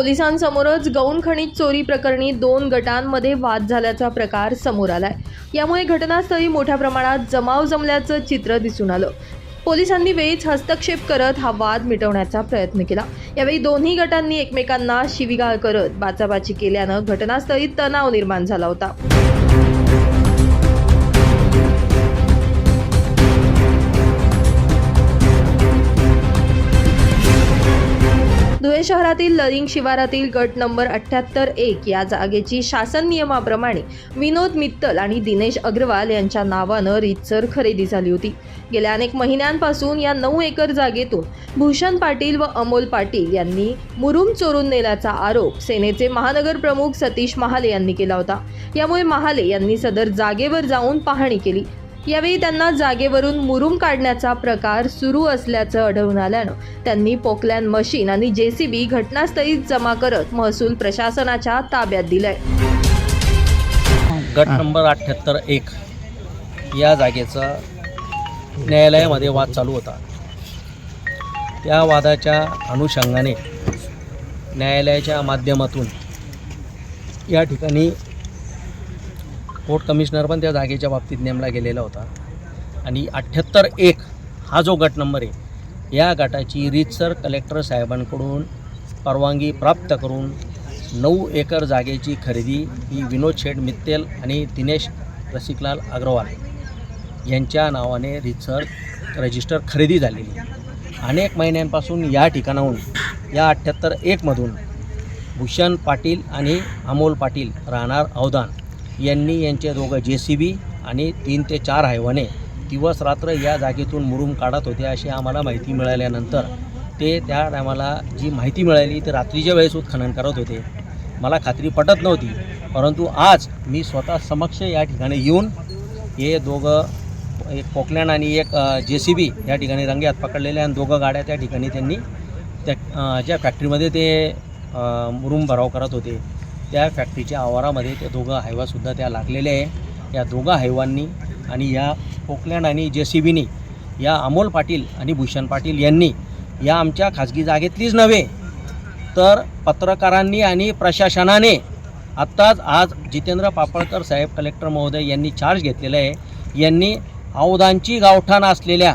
पोलिसांसमोरच गौण खनिज चोरी प्रकरणी दोन गटांमध्ये वाद झाल्याचा प्रकार समोर आलाय. यामुळे घटनास्थळी मोठ्या प्रमाणात जमाव जमल्याचं चित्र दिसून आलं. पोलिसांनी वेळीच हस्तक्षेप करत हा वाद मिटवण्याचा प्रयत्न केला. यावेळी दोन्ही गटांनी एकमेकांना शिवीगाळ करत बाचाबाची केल्यानं घटनास्थळी तणाव निर्माण झाला होता. धुळे शहरातील लरिंग शिवारातील गट नंबर अठ्ठ्याहत्तर एक या जागेची शासन नियमाप्रमाणे विनोद मित्तल आणि दिनेश अग्रवाल यांच्या नावानं रीतसर खरेदी झाली होती. गेल्या अनेक महिन्यांपासून या नऊ एकर जागेतून भूषण पाटील व अमोल पाटील यांनी मुरुम चोरून नेल्याचा आरोप सेनेचे महानगर प्रमुख सतीश महाले यांनी केला होता. यामुळे महाले यांनी सदर जागेवर जाऊन पाहणी केली. यावेळी त्यांना जागेवरून मुरुम काढण्याचा प्रकार सुरू असल्याचं आढळून आल्यानं त्यांनी पोकलॅन मशीन आणि जेसीबी घटनास्थळी जमा करत महसूल प्रशासनाच्या ताब्यात दिलंय. गट नंबर अठ्ठ्याहत्तर एक या जागेचा न्यायालयामध्ये वाद चालू होता. त्या वादाच्या अनुषंगाने न्यायालयाच्या माध्यमातून या ठिकाणी कोर्ट कमिशनर पण त्या जागेच्या बाबतीत नेमला गेलेला होता. आणि अठ्ठ्याहत्तर एक हा जो गट नंबर आहे या गटाची रीतसर कलेक्टर साहेबांकडून परवानगी प्राप्त करून नऊ एकर जागेची खरेदी ही विनोद शेठ मित्तेल आणि दिनेश रसिकलाल अग्रवाल यांच्या नावाने रीतसर रजिस्टर खरेदी झालेली. अनेक महिन्यांपासून या ठिकाणाहून या अठ्ठ्याहत्तर एकमधून भूषण पाटील आणि अमोल पाटील राहणार अवधान यांनी यांचे दोघं जे सी बी आणि तीन ते चार हायवाने दिवस रात्र या जागेतून मुरुम काढत होते अशी आम्हाला माहिती मिळाल्यानंतर ते त्या टायमाला जी माहिती मिळाली ते रात्रीच्या वेळेस उत्खनन करत होते. मला खात्री पटत नव्हती परंतु आज मी स्वतः समक्ष या ठिकाणी येऊन हे दोघं एक पोकलँड आणि एक जे सी बी या ठिकाणी रंग्यात पकडलेल्या आणि दोघं गाड्या त्या ठिकाणी त्यांनी त्या ज्या फॅक्टरीमध्ये ते मुरुम भराव करत होते. त्या फॅक्टरीच्या आवारामध्ये ते दोघं हायवासुद्धा त्या लागलेल्या आहे. या दोघं हायवांनी आणि या पोकलँड आणि जे सी बीनी या अमोल पाटील आणि भूषण पाटील यांनी या आमच्या खाजगी जागेतलीच नव्हे तर पत्रकारांनी आणि प्रशासनाने आत्ताच आज जितेंद्र पापळकर साहेब कलेक्टर महोदय यांनी चार्ज घेतलेला आहे. यांनी अवधानची गावठाण असलेल्या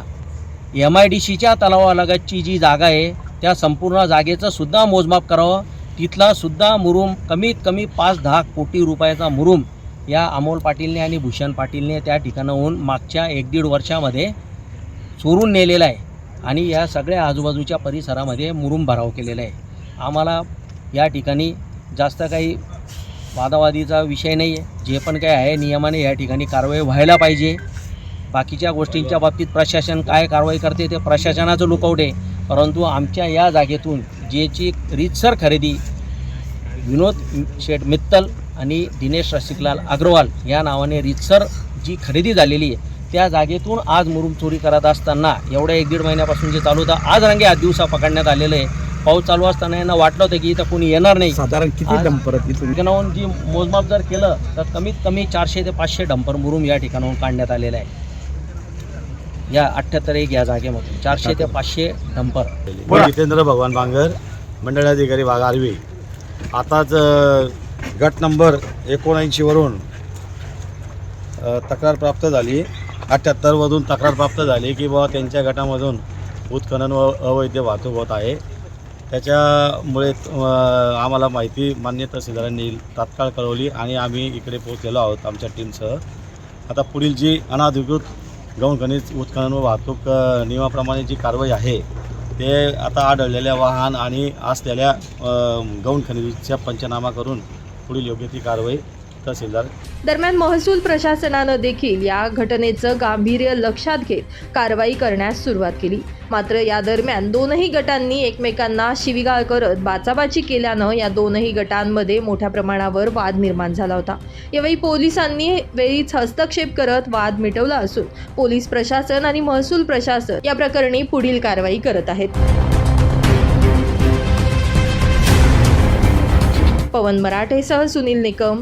एम आय डी सीच्या तलावालगतची जी जागा आहे त्या संपूर्ण जागेचं सुद्धा मोजमाप करावं. तिथला सुद्धा मुरुम कमीत कमी पाच दहा कोटी रुपयाचा मुरुम या अमोल पाटीलने आणि भूषण पाटीलने त्या ठिकाणाहून मागच्या एक दीड वर्षामध्ये चोरून नेलेला आहे. आणि या सगळ्या आजूबाजूच्या परिसरामध्ये मुरुम भराव केलेला आहे. आम्हाला या ठिकाणी जास्त काही वादावादीचा विषय नाही आहे जे पण काही आहे नियमाने या ठिकाणी कारवाई व्हायला पाहिजे. बाकीच्या गोष्टींच्या बाबतीत प्रशासन काय कारवाई करते ते प्रशासनाचं लुकआउट आहे परंतु आमच्या या जागेतून जेची रीतसर खरेदी विनोद शेठ मित्तल आणि दिनेश रसिकलाल अग्रवाल या नावाने रीतसर जी खरेदी झालेली आहे त्या जागेतून आज मुरुम चोरी करत असताना एवढ्या एक दीड महिन्यापासून जे चालू होतं आज रंगे आठ दिवसा पकडण्यात आलेलं आहे. पाऊस चालू असताना यांना वाटलं होतं की इथं कोणी येणार नाही. साधारण किती आज- डंपर ठिकाणाहून जी मोजमाप जर केलं तर कमीत कमी चारशे ते पाचशे डंपर मुरुम या ठिकाणाहून काढण्यात आलेलं आहे. या अठ्ठ्याहत्तर एक या जागेमध्ये चारशे ते पाचशे डंपर. बोला. जितेंद्र भगवान बांगर मंडळाधिकारी भाग आर्वी. आताच गट नंबर एकोणऐंशीवरून तक्रार प्राप्त झाली. अठ्ठ्याहत्तरमधून तक्रार प्राप्त झाली की बाबा त्यांच्या गटामधून उत्खनन व अवैध वाहतूक होत आहे. त्याच्यामुळे आम्हाला माहिती मान्य तहसीलदारांनी तात्काळ कळवली आणि आम्ही इकडे पोहोचलेलो आहोत आमच्या टीमसह आता पुढील जी अनाधिकृत गौण खनिज उत्खनन व वाहतूक नियमाप्रमाणे जी कारवाई आहे ते आता आढळलेल्या वाहन आणि असलेल्या गौण खनिजच्या पंचनामा करून पुढील योग्य ती कारवाई तहसीलदार. दरम्यान महसूल प्रशासनानं देखील या घटनेचं गांभीर्य लक्षात घेत कारवाई करण्यास सुरुवात केली. मात्र या दरम्यान दोनही गटांनी एकमेकांना शिवीगाळ करत बाचाबाची केल्यानं या दोनही गटांमध्ये मोठ्या प्रमाणावर वाद निर्माण झाला होता. यावेळी पोलिसांनी वेळीच हस्तक्षेप करत वाद मिटवला असून पोलीस प्रशासन आणि महसूल प्रशासन या प्रकरणी पुढील कारवाई करत आहेत. पवन मराठेसह सुनील निकम